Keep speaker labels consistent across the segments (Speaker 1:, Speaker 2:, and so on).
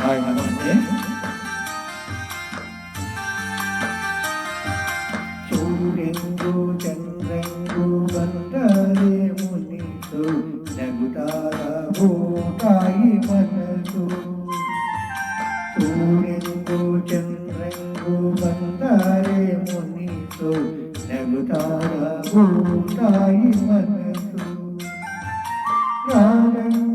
Speaker 1: താഴെ മറിഞ്ഞ് സൂര്യങ്കു ചന്ദ്രങ്കു ബന്ധരെ മുന്നിട്ടു ലഘുതാര ഭൂതായി മനസ്സു സൂര്യങ്കു ചന്ദ്രങ്കു ബന്ധരെ മുന്നിട്ടു ലഘുതാര ഭൂതായി മനസ്സു രാമൻ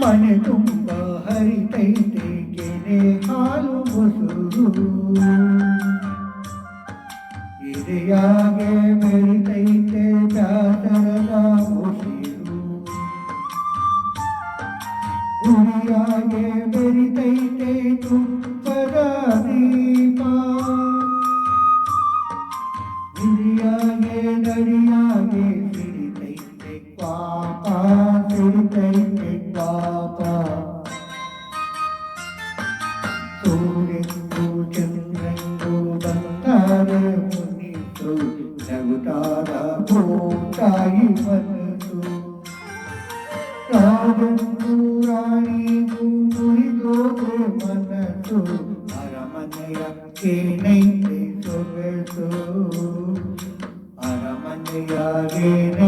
Speaker 1: ಮನೆ ತುಂಬ ಹರಿತೈತೆ ಕೆನೆ ಹಾಲು ಮೊಸರು ಎದೆಯಾಗೆ ಮೆರಿತೈತೆ ಚಾತರದ ಉಸಿರು ಗುರಿಯಾಗೆ ಬೆರಿತೈತೆ ತುಪ್ಪದ ದೀಪ ಗುರಿಯಾಗೆ ನಡಿಯಾಗೆ ಸಿಡಿತೈತೆ ಪಾಪ చురుకైతే పాప సూర్యుడు చంద్రుడు బంగారమునితో నగుతార పోతాయి మనసు రాగందు రాణిగు మురితో మనసు అరమనయ కేనైతే సొగసు అరమనయాగేనైతే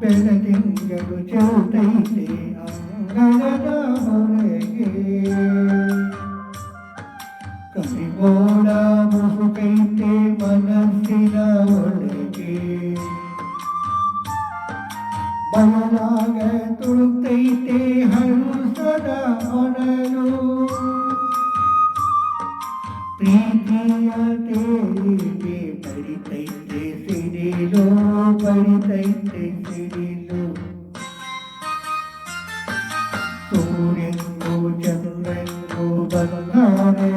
Speaker 1: ಏನೈತೆ ಸೊಗಸು ಬೆಳದಿಂಗಳು ಚೆಲ್ತೈತೆ ಅಂಗಳದ ಹೊರಗೆ ಕರಿಮೋಡ ಮುಸುಕೈತೆ ಮನಸ್ಸಿನ ಒಳಗೆ ಬಯಲಾಗ ತುಳುತ್ತೈತೆ ప్రీతియతే ఇదే పడితైతే సిరిలో పడితైతే సిరిలో సూర్యంగో చంద్రంగో బంగారు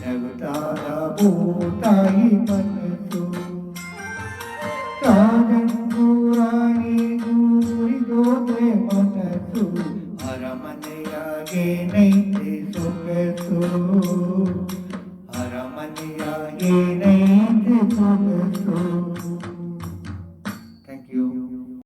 Speaker 1: నగతారా భూతాయి మనసు రాజంగో రాణిగో మనసు అరమనయాగే నై Ina.